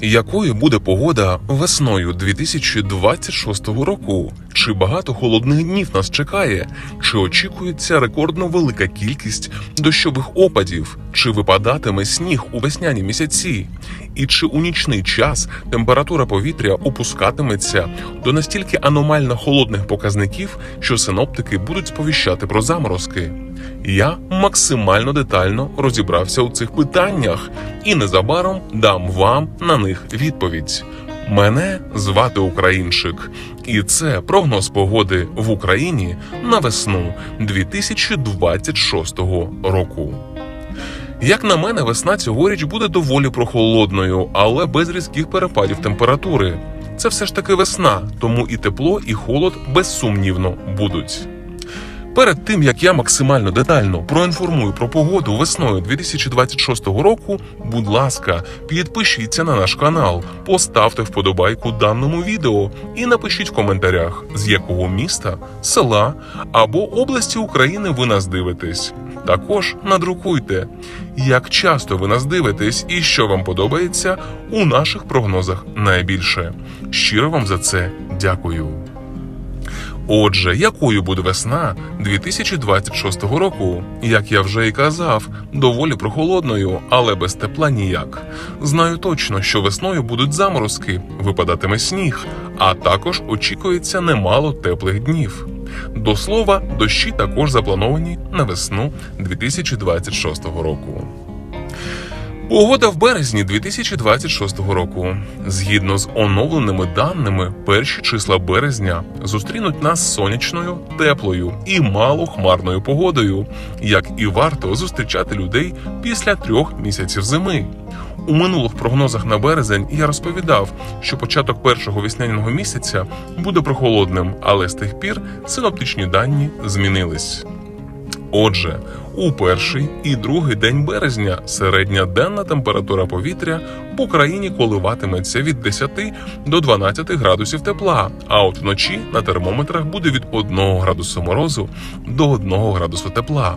Якою буде погода весною 2026 року? Чи багато холодних днів нас чекає? Чи очікується рекордно велика кількість дощових опадів? Чи випадатиме сніг у весняні місяці? І чи у нічний час температура повітря опускатиметься до настільки аномально холодних показників, що синоптики будуть сповіщати про заморозки? Я максимально детально розібрався у цих питаннях і незабаром дам вам на них відповідь. Мене звати Українчик, і це прогноз погоди в Україні на весну 2026 року. Як на мене, весна цьогоріч буде доволі прохолодною, але без різких перепадів температури. Це все ж таки весна, тому і тепло, і холод безсумнівно будуть. Перед тим як я максимально детально проінформую про погоду весною 2026 року, будь ласка, підпишіться на наш канал, поставте вподобайку даному відео і напишіть в коментарях, з якого міста, села або області України ви нас дивитесь. Також надрукуйте, як часто ви нас дивитесь і що вам подобається у наших прогнозах найбільше. Щиро вам за це дякую. Отже, якою буде весна 2026 року? Як я вже і казав, доволі прохолодною, але без тепла ніяк. Знаю точно, що весною будуть заморозки, випадатиме сніг, а також очікується немало теплих днів. До слова, дощі також заплановані на весну 2026 року. Погода в березні 2026 року. Згідно з оновленими даними, перші числа березня зустрінуть нас сонячною, теплою і малохмарною погодою, як і варто зустрічати людей після трьох місяців зими. У минулих прогнозах на березень я розповідав, що початок першого весняного місяця буде прохолодним, але з тих пір синоптичні дані змінились. Отже, у перший і другий день березня середня денна температура повітря в Україні коливатиметься від 10 до 12 градусів тепла, а от вночі на термометрах буде від 1 градусу морозу до 1 градусу тепла.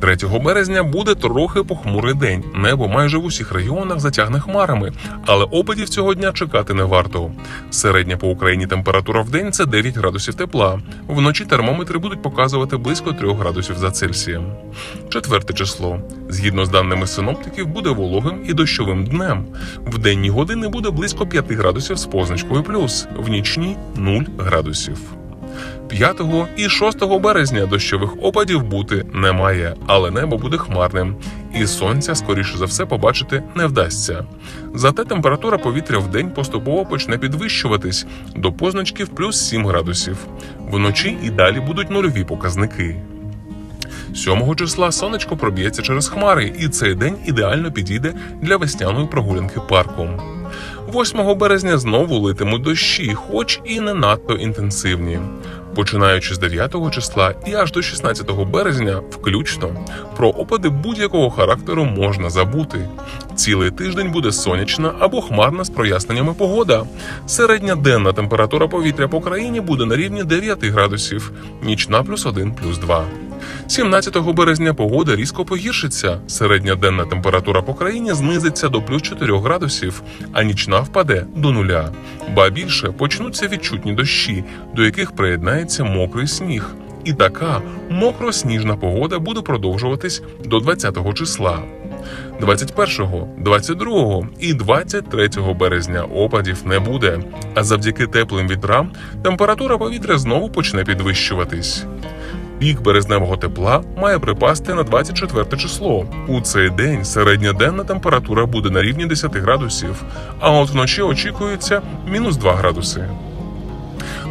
3 березня буде трохи похмурий день. Небо майже в усіх регіонах затягне хмарами, але опадів цього дня чекати не варто. Середня по Україні температура в день це 9 градусів тепла. Вночі термометри будуть показувати близько 3 градусів за Цельсієм. Четверте число. Згідно з даними синоптиків, буде вологим і дощовим днем. В денні години буде близько 5 градусів з позначкою плюс, в нічні 0 градусів. 5 і 6 березня дощових опадів бути немає, але небо буде хмарним, і сонця, скоріше за все, побачити не вдасться. Зате температура повітря в день поступово почне підвищуватись до позначків плюс 7 градусів. Вночі і далі будуть нульові показники. 7 числа сонечко проб'ється через хмари, і цей день ідеально підійде для весняної прогулянки парком. 8 березня знову литимуть дощі, хоч і не надто інтенсивні. Починаючи з 9 числа і аж до 16 березня, включно, про опади будь-якого характеру можна забути. Цілий тиждень буде сонячна або хмарна з проясненнями погода. Середня денна температура повітря по країні буде на рівні 9 градусів, нічна плюс 1 плюс 2. 17 березня погода різко погіршиться. Середня денна температура по країні знизиться до плюс 4 градусів, а нічна впаде до нуля. Ба більше почнуться відчутні дощі, до яких приєднається мокрий сніг. І така мокро-сніжна погода буде продовжуватись до 20 числа. 21, 22 і 23 березня опадів не буде, а завдяки теплим вітрам температура повітря знову почне підвищуватись. Пік березневого тепла має припасти на 24 число. У цей день середня денна температура буде на рівні 10 градусів, а от вночі очікується мінус 2 градуси.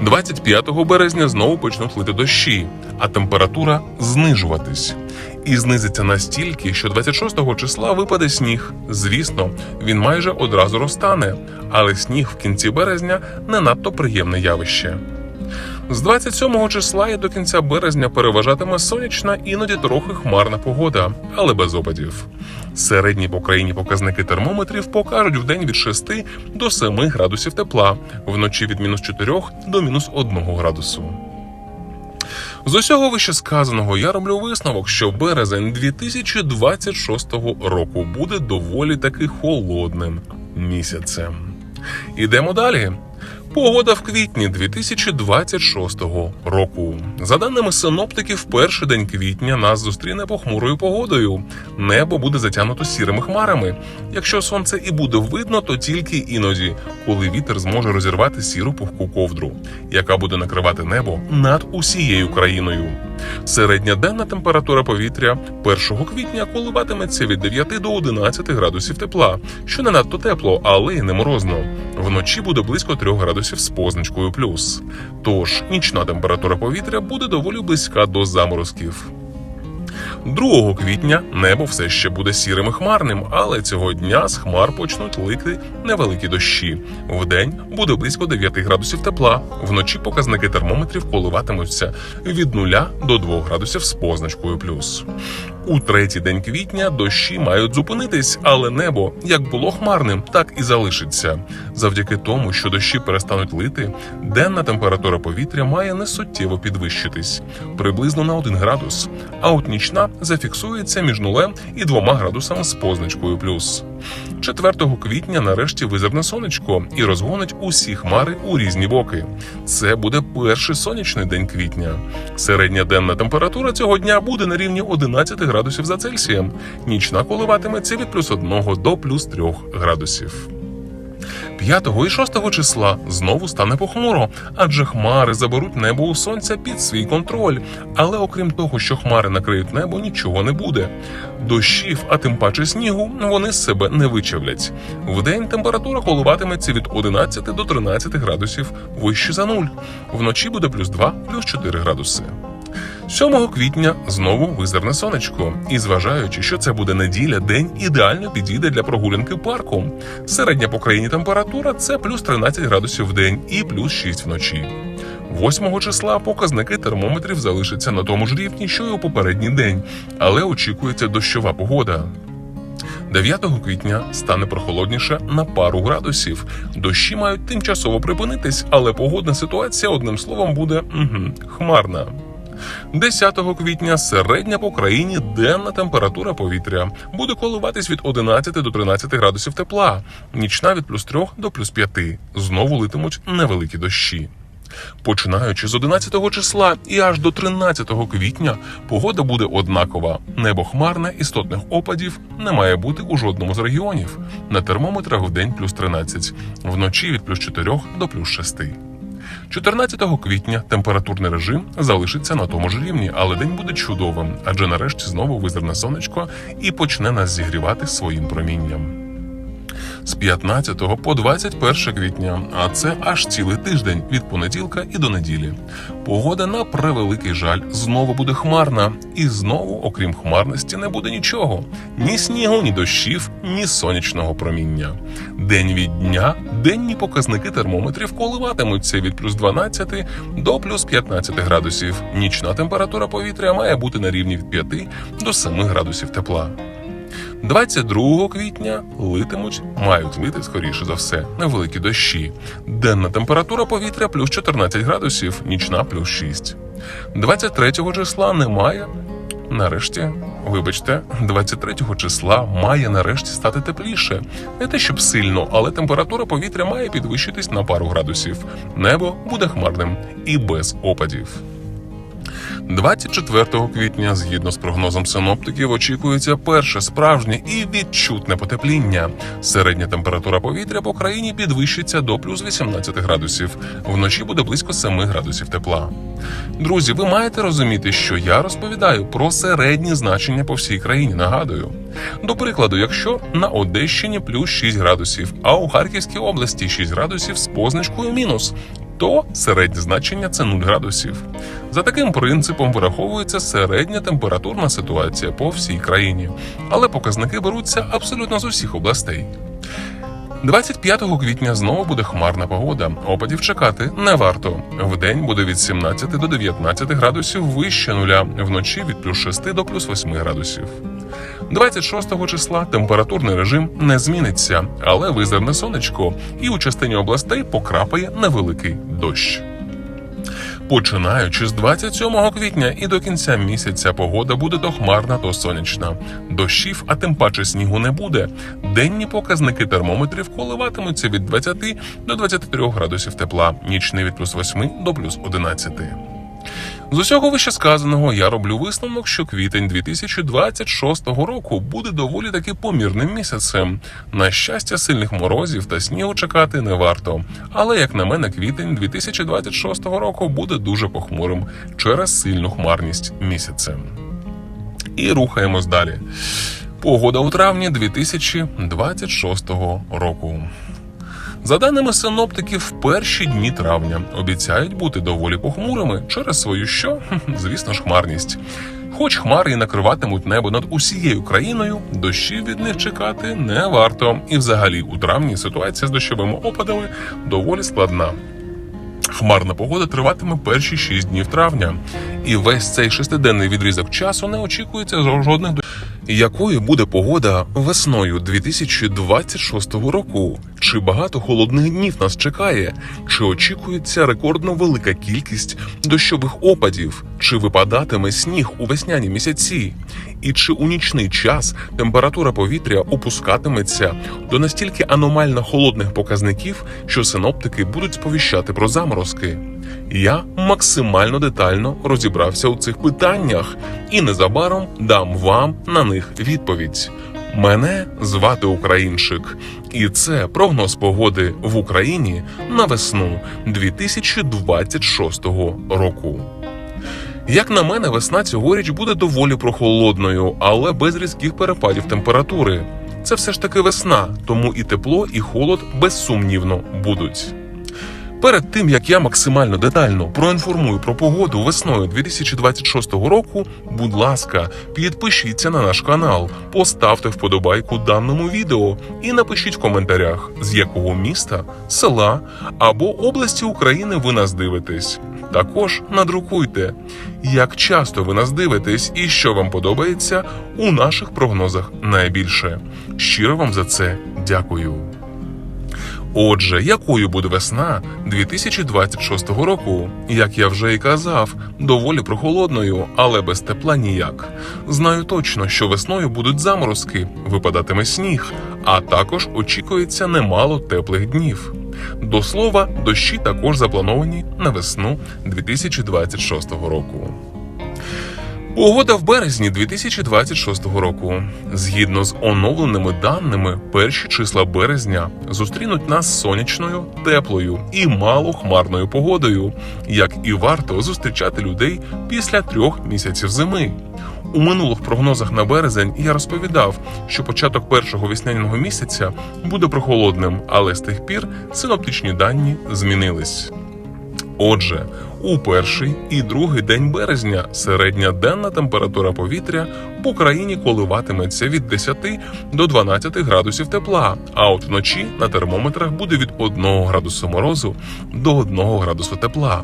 25 березня знову почнуть лити дощі, а температура знижуватись. І знизиться настільки, що 26 числа випаде сніг. Звісно, він майже одразу розтане, але сніг в кінці березня не надто приємне явище. З 27 числа і до кінця березня переважатиме сонячна, іноді трохи хмарна погода, але без опадів. Середні по країні показники термометрів покажуть вдень від 6 до 7 градусів тепла, вночі від мінус 4 до мінус 1 градусу. З усього вищесказаного я роблю висновок, що березень 2026 року буде доволі таки холодним місяцем. Ідемо далі. Погода в квітні 2026 року. За даними синоптиків, перший день квітня нас зустріне похмурою погодою. Небо буде затягнуто сірими хмарами. Якщо сонце і буде видно, то тільки іноді, коли вітер зможе розірвати сіру пухку ковдру, яка буде накривати небо над усією країною. Середня денна температура повітря 1 квітня коливатиметься від 9 до 11 градусів тепла, що не надто тепло, але й не морозно. Вночі буде близько 3 градусів з позначкою плюс. Тож нічна температура повітря буде доволі близька до заморозків. 2 квітня небо все ще буде сірим і хмарним, але цього дня з хмар почнуть лити невеликі дощі. Вдень буде близько 9 градусів тепла. Вночі показники термометрів коливатимуться від 0 до 2 градусів з позначкою плюс. У третій день квітня дощі мають зупинитись, але небо як було хмарним, так і залишиться. Завдяки тому, що дощі перестануть лити, денна температура повітря має несуттєво підвищитись приблизно на 1 градус, а от нічна зафіксується між нулем і 2 градусами з позначкою плюс. 4 квітня нарешті визирне сонечко і розгонить усі хмари у різні боки. Це буде перший сонячний день квітня. Середня денна температура цього дня буде на рівні 11 градусів за Цельсієм. Нічна коливатиметься від плюс 1 до плюс 3 градусів. 5 і 6 числа знову стане похмуро, адже хмари заберуть небо у сонця під свій контроль. Але окрім того, що хмари накриють небо, нічого не буде. Дощів, а тим паче снігу, вони з себе не вичавлять. Вдень температура коливатиметься від 11 до 13 градусів вище за нуль. Вночі буде плюс 2, плюс 4 градуси. 7 квітня знову визирне сонечко, і зважаючи, що це буде неділя, день ідеально підійде для прогулянки парком. Середня по країні температура це плюс 13 градусів в день і плюс 6 вночі. 8 числа показники термометрів залишаться на тому ж рівні, що й у попередній день, але очікується дощова погода. 9 квітня стане прохолодніше на пару градусів. Дощі мають тимчасово припинитись, але погодна ситуація одним словом буде угу, хмарна. 10 квітня середня по країні денна температура повітря буде коливатись від 11 до 13 градусів тепла, нічна від плюс 3 до плюс 5. Знову литимуть невеликі дощі. Починаючи з 11 числа і аж до 13 квітня погода буде однакова. Небо хмарне, істотних опадів не має бути у жодному з регіонів. На термометрах в день плюс 13, вночі від плюс 4 до плюс 6. 14 квітня температурний режим залишиться на тому ж рівні, але день буде чудовим, адже нарешті знову визирне сонечко і почне нас зігрівати своїм промінням. З 15 по 21 квітня, а це аж цілий тиждень від понеділка і до неділі. Погода на превеликий жаль знову буде хмарна, і знову, окрім хмарності, не буде нічого: ні снігу, ні дощів, ні сонячного проміння. День від дня денні показники термометрів коливатимуться від плюс 12 до плюс 15 градусів. Нічна температура повітря має бути на рівні від 5 до 7 градусів тепла. 22 квітня литимуть, мають лити скоріше за все, невеликі дощі. Денна температура повітря плюс 14 градусів, нічна плюс 6. 23 числа немає. Нарешті, вибачте, 23 числа має нарешті стати тепліше. Не те, щоб сильно, але температура повітря має підвищитись на пару градусів. Небо буде хмарним і без опадів. 24 квітня, згідно з прогнозом синоптиків, очікується перше справжнє і відчутне потепління. Середня температура повітря по країні підвищиться до плюс 18 градусів. Вночі буде близько 7 градусів тепла. Друзі, ви маєте розуміти, що я розповідаю про середні значення по всій країні. Нагадую. До прикладу, якщо на Одещині плюс 6 градусів, а у Харківській області 6 градусів з позначкою мінус то середнє значення це 0 градусів. За таким принципом вираховується середня температурна ситуація по всій країні, але показники беруться абсолютно з усіх областей. 25 квітня знову буде хмарна погода. Опадів чекати не варто. Вдень буде від 17 до 19 градусів вище нуля, вночі від плюс 6 до плюс 8 градусів. 26 числа температурний режим не зміниться, але визирне сонечко, і у частині областей покрапає невеликий дощ. Починаючи з 27 квітня і до кінця місяця погода буде то хмарна, то сонячна. Дощів, а тим паче снігу не буде. Денні показники термометрів коливатимуться від 20 до 23 градусів тепла, нічний від плюс 8 до плюс 11. З усього вищесказаного я роблю висновок, що квітень 2026 року буде доволі таки помірним місяцем. На щастя, сильних морозів та снігу чекати не варто. Але як на мене, квітень 2026 року буде дуже похмурим через сильну хмарність місяця. І рухаємось далі. Погода у травні 2026 року. За даними синоптиків, в перші дні травня обіцяють бути доволі похмурими через свою що, звісно ж, хмарність. Хоч хмари і накриватимуть небо над усією країною, дощів від них чекати не варто. І взагалі у травні ситуація з дощовими опадами доволі складна. Хмарна погода триватиме перші 6 днів травня, і весь цей шестиденний відрізок часу не очікується жодних до. Якою буде погода весною 2026 року? Чи багато холодних днів нас чекає? Чи очікується рекордно велика кількість дощових опадів? Чи випадатиме сніг у весняні місяці? І чи у нічний час температура повітря опускатиметься до настільки аномально холодних показників, що синоптики будуть сповіщати про заморозки? Я максимально детально розібрався у цих питаннях і незабаром дам вам на них відповідь. Мене звати Українчик, і це прогноз погоди в Україні на весну 2026 року. Як на мене, весна цьогоріч буде доволі прохолодною, але без різких перепадів температури. Це все ж таки весна, тому і тепло, і холод безсумнівно будуть. Перед тим як я максимально детально проінформую про погоду весною 2026 року, будь ласка, підпишіться на наш канал, поставте вподобайку даному відео і напишіть в коментарях, з якого міста, села або області України ви нас дивитесь. Також надрукуйте, як часто ви нас дивитесь і що вам подобається у наших прогнозах найбільше. Щиро вам за це дякую. Отже, якою буде весна 2026 року? Як я вже і казав, доволі прохолодною, але без тепла ніяк. Знаю точно, що весною будуть заморозки, випадатиме сніг, а також очікується немало теплих днів. До слова, дощі також заплановані на весну 2026 року. Погода в березні 2026 року. Згідно з оновленими даними, перші числа березня зустрінуть нас сонячною, теплою і малохмарною погодою, як і варто зустрічати людей після трьох місяців зими. У минулих прогнозах на березень я розповідав, що початок першого весняного місяця буде прохолодним, але з тих пір синоптичні дані змінились. Отже, у перший і другий день березня. Середня денна температура повітря по країні коливатиметься від 10 до 12 градусів тепла, а от вночі на термометрах буде від 1 градусу морозу до 1 градусу тепла.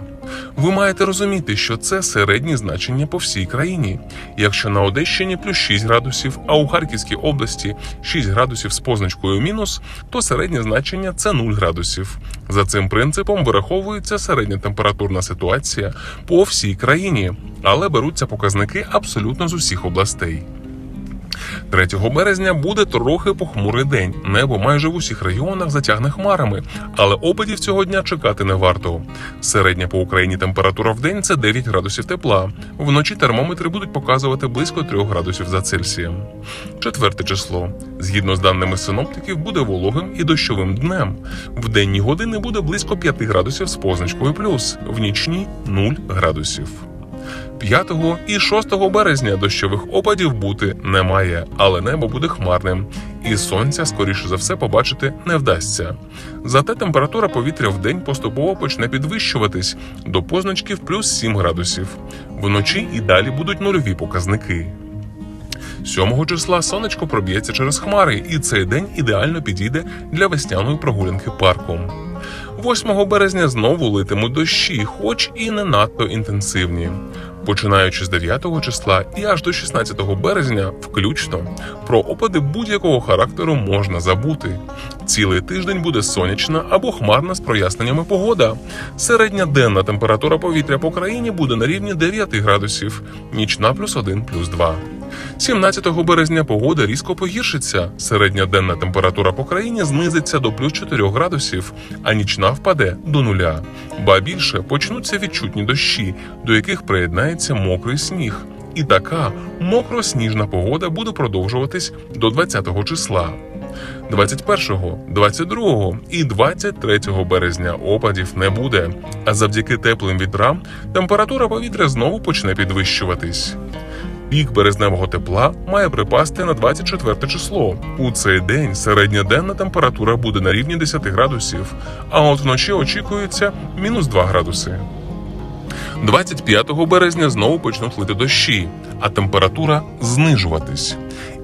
Ви маєте розуміти, що це середні значення по всій країні. Якщо на Одещині плюс 6 градусів, а у Харківській області 6 градусів з позначкою мінус, то середнє значення це 0 градусів. За цим принципом вираховується середня температурна ситуація по всій країні, але беруться показники абсолютно з усіх областей. 3 березня буде трохи похмурий день. Небо майже в усіх регіонах затягне хмарами, але опадів цього дня чекати не варто. Середня по Україні температура в день це 9 градусів тепла. Вночі термометри будуть показувати близько 3 градусів за Цельсієм. Четверте число. Згідно з даними синоптиків, буде вологим і дощовим днем. В денні години буде близько 5 градусів з позначкою плюс, в нічні 0 градусів. 5 і 6 березня дощових опадів бути немає, але небо буде хмарним, і сонця, скоріше за все, побачити не вдасться. Зате температура повітря в день поступово почне підвищуватись до позначки в плюс 7 градусів. Вночі і далі будуть нульові показники. 7 числа сонечко проб'ється через хмари, і цей день ідеально підійде для весняної прогулянки парком. 8 березня знову литимуть дощі, хоч і не надто інтенсивні. Починаючи з 9 числа і аж до 16 березня, включно, про опади будь-якого характеру можна забути. Цілий тиждень буде сонячна або хмарна з проясненнями погода. Середня денна температура повітря по країні буде на рівні 9 градусів, нічна плюс 1 плюс 2. 17 березня погода різко погіршиться. Середня денна температура по країні знизиться до плюс 4 градусів, а нічна впаде до нуля. Ба більше почнуться відчутні дощі, до яких приєднається мокрий сніг. І така мокро-сніжна погода буде продовжуватись до 20 числа. 21, 22 і 23 березня опадів не буде, а завдяки теплим вітрам температура повітря знову почне підвищуватись. Пік березневого тепла має припасти на 24 число. У цей день середньоденна температура буде на рівні 10 градусів, а от вночі очікується мінус 2 градуси. 25 березня знову почнуть лити дощі, а температура знижуватись.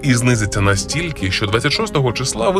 І знизиться настільки, що 26 числа ви